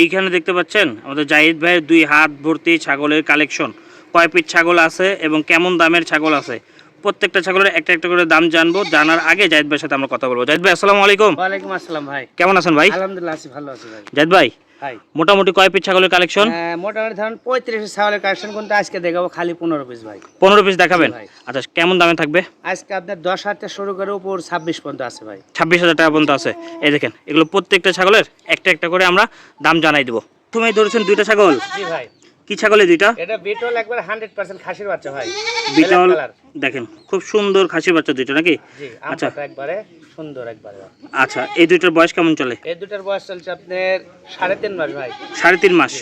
এইখানে দেখতে পাচ্ছেন আমাদের জাহিদ ভাইয়ের দুই হাত ভর্তি ছাগলের কালেকশন। কয় পিঠ ছাগল আছে এবং কেমন দামের ছাগল আছে? প্রত্যেকটা ছাগলের একটা একটা করে দাম জানব জানার আগে জাহিদ ভাইয়ের সাথে আমরা কথা বলব। জাহিদ ভাই আসসালামু আলাইকুম। ওয়ালাইকুম আসসালাম ভাই। কেমন আছেন ভাই? আলহামদুলিল্লাহ আছি ভালো আছি ভাই। জাহিদ ভাই মোটামুটি কয় পিস ছাগলের কালেকশন মোটামুটি ধরুন পঁয়ত্রিশ ছাগলের কালেকশন কিন্তু আজকে দেখাবো খালি পনেরো পিস ভাই। পনেরো পিস দেখাবেন? আচ্ছা কেমন দামে থাকবে? আজকে আপনার দশ হাজার থেকে শুরু করে উপর ছাব্বিশ পর্যন্ত আছে ভাই। ছাব্বিশ হাজার টাকা পর্যন্ত আছে। এই দেখেন এগুলো প্রত্যেকটা ছাগলের একটা একটা করে আমরা দাম জানাই দেবো। তুমি ধরেছেন দুইটা ছাগল? জি ভাই। কি ছাগলে দুইটা? এটা বিটল একবার হান্ড্রেড পার্সেন্ট খাসির বাচ্চা ভাই। বিটল দেখেন খুব সুন্দর খাসির বাচ্চা দুইটা নাকি? জি আচ্ছা। একবারে সুন্দর একবারে। আচ্ছা এই দুইটার বয়স কেমন চলে? এই দুইটার বয়স চলছে আপনার সাড়ে তিন মাস ভাই। সাড়ে তিন মাস।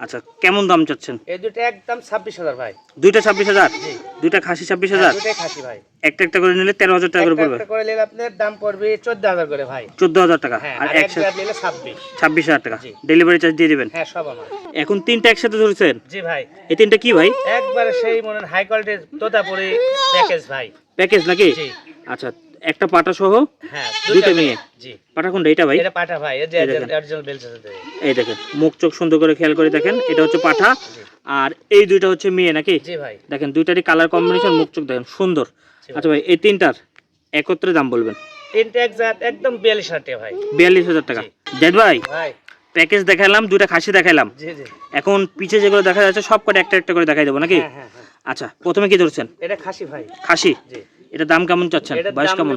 আচ্ছা কেমন দাম চাচ্ছেন? এই দুটো একদম ছাব্বিশ হাজার ভাই। দুইটা ছাব্বিশ হাজার? দুইটা খাসি ছাব্বিশ হ্যাঁ, হাজার? দুটাই খাসি ভাই। একটা একটা করে নিলে তেরো হাজার টাকা করে পড়বে। একটা করে নিলে আপনার দাম পড়বে চোদ্দ হাজার করে ভাই। চোদ্দ হাজার টাকা? হ্যাঁ আর একসাথে নিলে ছাব্বিশ। ছাব্বিশ হাজার টাকা। ডেলিভারি চার্জ দিয়ে দিবেন? হ্যাঁ সব আমার। এখন তিনটা একসাথে ধরেছেন? জি ভাই। এই তিনটা কি ভাই? একবারে সেই মনে হাই কোয়ালিটির তোতাপুরি প্যাকেজ ভাই। প্যাকেজ নাকি? আচ্ছা একটা পাটা সহ হ্যাঁ দুইটা মেয়ে। জি। পাটা কোনটা? এটা ভাই? এটা পাঠা ভাই এই যে এই দেখেন। মুখ চোখ সুন্দর করে খেয়াল করে দেখেন এটা হচ্ছে পাঠা আর এই দুইটা হচ্ছে মেয়ে নাকি? জি ভাই। দেখেন দুইটারই কালার কম্বিনেশন মুখ চোখ দেখেন সুন্দর। ভাই। আচ্ছা ভাই এই তিনটার একত্রে দাম বলবেন? তিনটে একজাত একদম বিয়াল্লিশ হাজার টাকা ভাই। বিয়াল্লিশ হাজার টাকা। জেদ ভাই? ভাই। প্যাকেজ দেখালাম দুইটা খাসি দেখালাম। জি জি। এখন পিছে যেগুলো দেখা যাচ্ছে সব কটা একটা একটা করে দেখাই দেবো নাকি? হ্যাঁ হ্যাঁ হ্যাঁ। আচ্ছা প্রথমে কি ধরছেন? এটা খাসি ভাই। খাসি? জি। এটা দাম কেমন চাচ্ছেন? বয়স কেমন?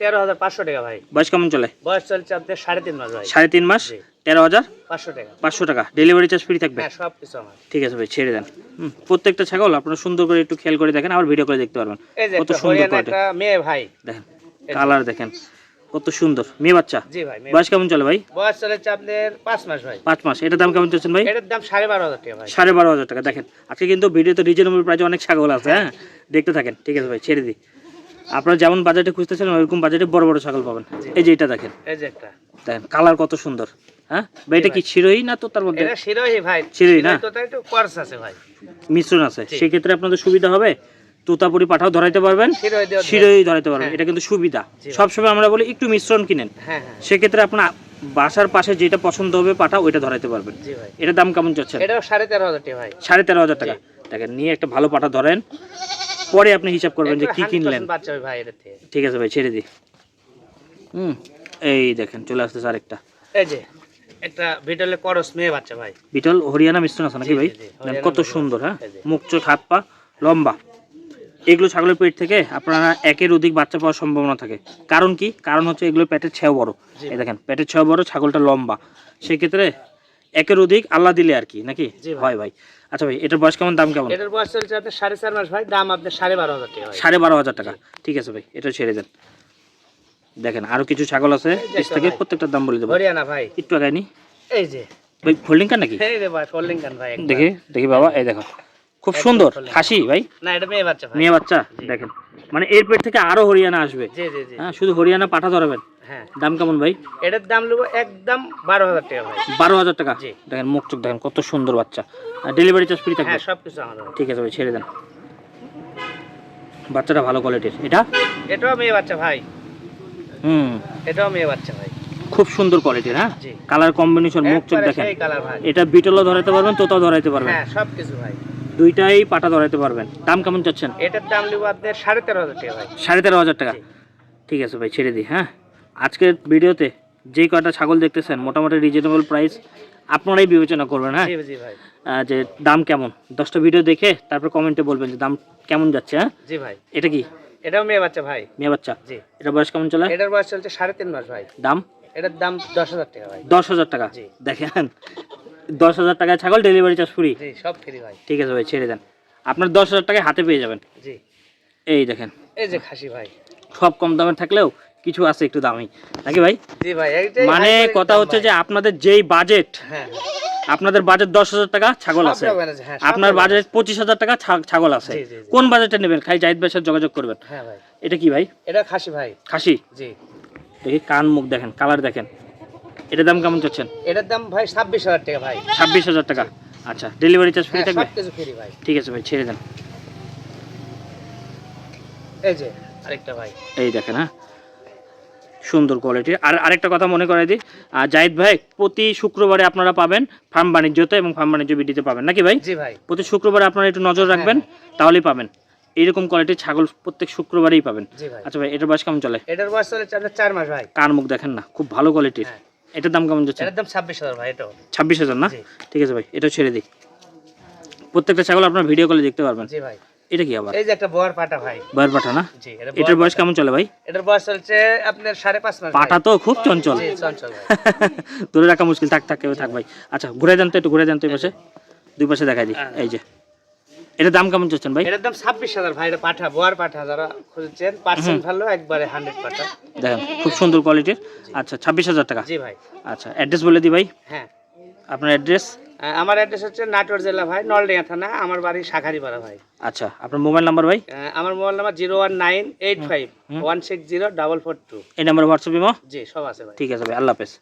তেরো হাজার পাঁচশো টাকা ভাই। বয়স কেমন চলে? বয়স চলছে আপনার সাড়ে তিন মাস ভাই। সাড়ে তিন মাস। তেরো হাজার? পাঁচশো টাকা। পাঁচশো টাকা। ডেলিভারি চার্জ ফ্রি থাকবে? হ্যাঁ সব কিছু আমার। ঠিক আছে ভাই ছেড়ে দেন। প্রত্যেকটা ছাগল আপনারা সুন্দর করে একটু খেয়াল করে দেখেন আবার ভিডিও করে দেখতে পারবেন। কত সুন্দর একটা মেয়ে ভাই। দেখেন কালার দেখেন কত সুন্দর। মেয়ে বাচ্চা? জি ভাই বয়স কেমন চলে ভাই? বয়স চলেছে আপনার পাঁচ মাস ভাই। পাঁচ মাস। এটার দাম কেমন চাচ্ছেন ভাই? এটার দাম সাড়ে বারো হাজার টাকা ভাই। সাড়ে বারো হাজার টাকা। দেখেন আজকে কিন্তু ভিডিওতে রিজনেবল প্রাইসে অনেক ছাগল আছে হ্যাঁ? দেখতে থাকেন। ঠিক আছে ভাই ছেড়ে দিই। আপনারা যেমন বাজেটে খুঁজতেছেন ওইরকম বাজারে বড় বড় ছাগল পাবেন। এই যে এটা দেখেন। এই যে একটা। দেখেন কালার কত সুন্দর হ্যাঁ? ভাই এটা কি ছিরোই না তো তার মধ্যে? এটা শিরোহি ভাই। শিরোহি না? তো একটু কোর্স আছে ভাই। মিশ্রণ আছে। জি। সেক্ষেত্রে আপনাদের সুবিধা হবে তোতাপুরি পাঠাও ধরাইতে পারবেন শিরোহি শিরোই ধরাইতে পারবেন। হ্যাঁ। এটা কিন্তু সুবিধা। সবসময় আমরা বলি একটু মিশ্রণ কিনেন। হ্যাঁ হ্যাঁ। সেক্ষেত্রে আপনার বাসার পাশে যেটা পছন্দ হবে পাঠা ওইটা ধরাইতে পারবেন। জি ভাই। এটার দাম কেমন চাচ্ছেন? এটাও সাড়ে তেরো হাজার টাকা ভাই। সাড়ে তেরো হাজার টাকা। দেখেন নিয়ে একটা ভালো পাঠা ধরেন। পরে আপনি হিসাব করবেন যে কি কিনলেন। বাচ্চা ভাই এটার থেকে। ঠিক আছে ভাই ছেড়ে দিই। হুম এই দেখেন চলে আসতেছে আরেকটা। এই যে একটা ভিটলে করস মেয়ে বাচ্চা ভাই। বিটল হরিয়ানা মিশ্রণ আছে নাকি ভাই? কত সুন্দর হ্যাঁ। মুখ চোখ হাত পা লম্বা। এগুলো ছাগলের পেট থেকে আপনারা একের অধিক বাচ্চা পাওয়ার সম্ভাবনা থাকে। কারণ কি? কারণ হচ্ছে এগুলো পেটের ছেও বড়। এই দেখেন পেটের ছেও বড় ছাগলটা লম্বা। সেক্ষেত্রে একের অধিক আল্লাহ দিলে আর কি নাকি? ভাই। হয় ভাই। আচ্ছা ভাই এটার বয়স কেমন? দাম কেমন? এটার বয়স চলছে আপনার সাড়ে চার মাস ভাই দাম আপনার সাড়ে বারো হাজার টাকা সাড়ে বারো হাজার টাকা। ঠিক আছে ভাই এটা ছেড়ে দেন। দেখেন আরও কিছু ছাগল আছে পিস থেকে। প্রত্যেকটার দাম বলে দেবো। হরিয়ানা ভাই। একটু আগায় নি। এই যে। ভাই ফোল্ডিং কার নাকি? ভাই ফোল্ডিং কান ভাই। দেখি দেখি বাবা এই দেখো। খুব সুন্দর। খাসি ভাই। না এটা মেয়ে বাচ্চা মেয়ে বাচ্চা দেখেন। মানে এর পেট থেকে আরও হরিয়ানা আসবে। জি জি জি। হ্যাঁ শুধু হরিয়ানা পাঠা ধরাবেন। হ্যাঁ। দাম কেমন ভাই? এটার দাম নেব একদম বারো হাজার টাকা ভাই। বারো হাজার টাকা। দেখেন মুখ চোখ দেখেন কত সুন্দর বাচ্চা। ডেলিভারি চার্জ ফ্রি থাকবে? হ্যাঁ সব কিছু আমাদের ঠিক আছে ভাই ছেড়ে দেন। বাচ্চাটা ভালো কোয়ালিটির এটা? এটাও মেয়ে বাচ্চা ভাই। হুম। এটাও মেয়ে বাচ্চা ভাই। খুব সুন্দর কোয়ালিটির হ্যাঁ? কালার কম্বিনেশন মুখ চোখ দেখেন। এটা বিটলও ধরাইতে পারবেন তোতাও ধরাইতে পারবেন। হ্যাঁ সব কিছু ভাই। দুইটাই পাটা ধরাইতে পারবেন। দাম কেমন চাচ্ছেন? এটার দাম নেব আপনার সাড়ে তেরো হাজার টাকা ভাই। সাড়ে তেরো হাজার টাকা। ঠিক আছে ভাই ছেড়ে দিই হ্যাঁ? আজকের ভিডিওতে যেই কয়টা ছাগল দেখতেছেন মোটামুটি রিজনেবল প্রাইস আপনারাই বিবেচনা করবেন হ্যাঁ? যে দাম কেমন? দশটা ভিডিও দেখে তারপর কমেন্টে বলবেন যে দাম কেমন যাচ্ছে হ্যাঁ? জি ভাই। এটা কি? এটাও মেয়ে বাচ্চা ভাই। মেয়ে বাচ্চা? জি। এটা বয়স কেমন চলে? এটার বয়স চলছে সাড়ে তিন মাস ভাই। দাম? এটার দাম দশ হাজার টাকা ভাই। দশ হাজার টাকা? জি। দেখেন দশ হাজার টাকায় ছাগল ডেলিভারি চার্জ ফ্রি সব ফ্রি ভাই। ঠিক আছে ভাই ছেড়ে দেন। আপনার দশ হাজার টাকায় হাতে পেয়ে যাবেন। জি। এই দেখেন। এই যে খাসি ভাই। সব কম দামের থাকলেও কিছু আছে একটু দামি। নাকি ভাই? ভাই মানে কথা হচ্ছে যে আপনাদের যেই বাজেট হ্যাঁ। আপনাদের বাজেট দশ হাজার টাকা ছাগল আছে। হ্যাঁ, আপনার বাজেট পঁচিশ হাজার টাকা ছাগল আছে। কোন বাজেটে নেবেন? খাই জাহিদ ভাইয়ের সাথে যোগাযোগ করবেন। হ্যাঁ এটা কি ভাই? এটা খাসি ভাই। খাসি? জি। দেখি কান মুখ দেখেন কালার দেখেন। এটার দাম কেমন চাচ্ছেন? এটার দাম ভাই ছাব্বিশ হাজার টাকা ভাই। ছাব্বিশ হাজার টাকা। আচ্ছা ডেলিভারি চার্জ ফ্রি হ্যাঁ, থাকবে? ভাই। ঠিক আছে ভাই ছেড়ে দেন। এই যে আরেকটা ভাই। এই দেখেন হ্যাঁ। সুন্দর কোয়ালিটির আর আরেকটা কথা মনে করে দিই জাহিদ ভাই প্রতি শুক্রবারে আপনারা পাবেন ফার্ম বাণিজ্যতে এবং ফার্ম বাণিজ্য বিডিতে পাবেন। নাকি ভাই? জি ভাই। প্রতি শুক্রবারে আপনারা একটু নজর রাখবেন তাহলেই পাবেন। এইরকম কোয়ালিটির ছাগল প্রত্যেক শুক্রবারেই পাবেন। আচ্ছা ভাই এটার বয়স কেমন চলে? এটার বয়স আপনার চার মাস ভাই। কার মুখ দেখেন না? খুব ভালো কোয়ালিটির হ্যাঁ। এটার দাম কেমন যাচ্ছে? এটার দাম ছাব্বিশ হাজার ভাই এটাও। ছাব্বিশ হাজার না? ঠিক আছে ভাই এটাও ছেড়ে দিই। প্রত্যেকটা ছাগল আপনার ভিডিও কলে দেখতে পারবেন। জি ভাই। এটা কি আবার? এই যে একটা বয়ার পাটা ভাই। বয়ের পাঠা না? জি এটার বয়স কেমন চলে ভাই? এটার বয়স চলছে আপনার সাড়ে পাঁচ মাস। পাঠা তো খুব চঞ্চল। চঞ্চল ধরে রাখা মুশকিল থাক থাক থাক ভাই। আচ্ছা ঘুরে যান তো একটু ঘুরে যান তো এই পাশে। দুই পাশে দেখাই দিই এই যে। এটার দাম কেমন চাচ্ছেন ভাই? এটার দাম ছাব্বিশ হাজার ভাই এটা পাঠা বোয়ার পাঠা যারা খুঁজছেন পার্সেন্ট ভালো একবারে হান্ড্রেড পাঠা। দেখেন খুব সুন্দর কোয়ালিটির। আচ্ছা ছাব্বিশ হাজার টাকা। জি ভাই। আচ্ছা অ্যাড্রেস বলে দিই ভাই। হ্যাঁ। আপনার অ্যাড্রেস? আমার অ্যাড্রেস হচ্ছে নাটোর জেলা ভাই নলডিয়া থানা আমার বাড়ি শাখারিপাড়া ভাই। আচ্ছা আপনার মোবাইল নাম্বার ভাই? আমার mobile number zero one nine eight five one six zero double four two. এই নাম্বার হোয়াটসঅ্যাপ ইমো? জি সব আছে ভাই। ঠিক আছে ভাই আল্লাহ হাফেজ।